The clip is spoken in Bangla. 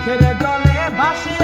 চোখের জলে ভাসে